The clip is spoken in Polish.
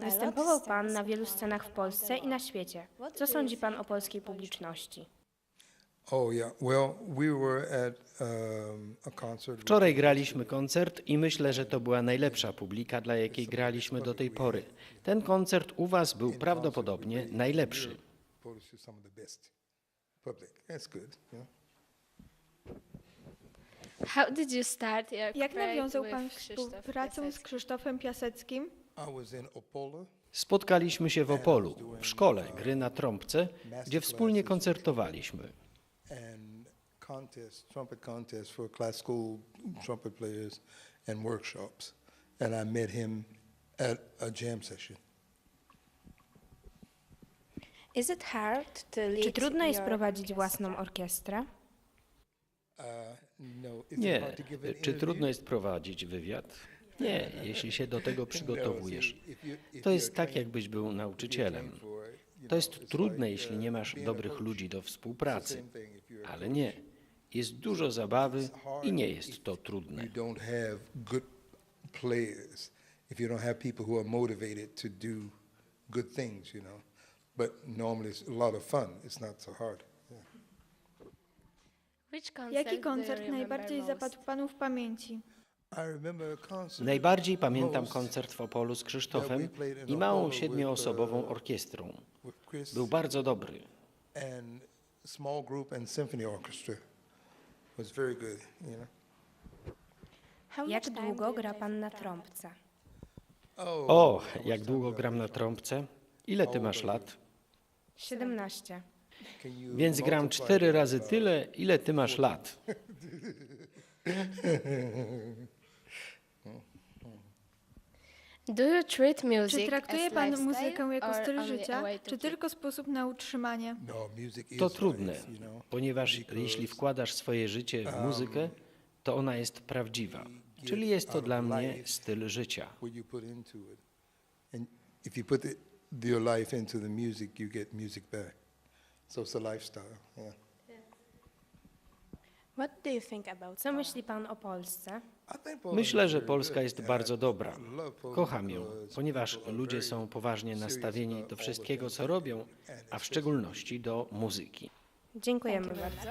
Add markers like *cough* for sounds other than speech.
Występował pan na wielu scenach w Polsce i na świecie. Co sądzi pan o polskiej publiczności? Yeah. Well, we were at a concert. Wczoraj graliśmy koncert i myślę, że to była najlepsza publika, dla jakiej graliśmy do tej pory. Ten koncert u Was był prawdopodobnie najlepszy. Polish is some of the best public. That's good. You know? How did you start your Jak nawiązał Pan współpracę z? Krzysztofem Piaseckim? Spotkaliśmy się w Opolu, w szkole gry na trąbce, gdzie wspólnie koncertowaliśmy. Czy trudno jest your prowadzić orchestra? własną orkiestrę? Nie. an Czy trudno jest prowadzić wywiad? Nie, jeśli się do tego *laughs* No, przygotowujesz. To jest tak, jakbyś był nauczycielem. To jest trudne, jeśli uh, nie masz dobrych ludzi do współpracy. Ale nie. Jest dużo zabawy i nie jest to trudne. If you don't have people who are motivated to do good things, you know. But normally it's a lot of fun. It's not so hard. Yeah. Which concert Jaki koncert najbardziej zapadł Panu w pamięci? Najbardziej pamiętam koncert w Opolu z Krzysztofem i małą siedmioosobową uh, orkiestrą. Był bardzo dobry. much Jak długo gra pan na trąbce? Oh, O, jak długo gram na trąbce? Ile ty masz lat? 17. Więc gram cztery razy tyle, ile ty masz lat. Do you treat music Czy traktuje as Pan lifestyle muzykę jako or styl only a życia, way to czy keep- tylko sposób na utrzymanie? No, To trudne, ponieważ jeśli wkładasz swoje życie w muzykę, to ona jest prawdziwa. Czyli jest to dla mnie styl życia. what you put into it. And if you put the, your life into the music, you get music back. So it's a lifestyle. Yeah. What do you think about Co myśli pan o Polsce? I think Poland Myślę, że Polska jest bardzo dobra. Kocham ją, because ponieważ ludzie są poważnie nastawieni do wszystkiego, co robią, a w szczególności do muzyki. Dziękujemy bardzo.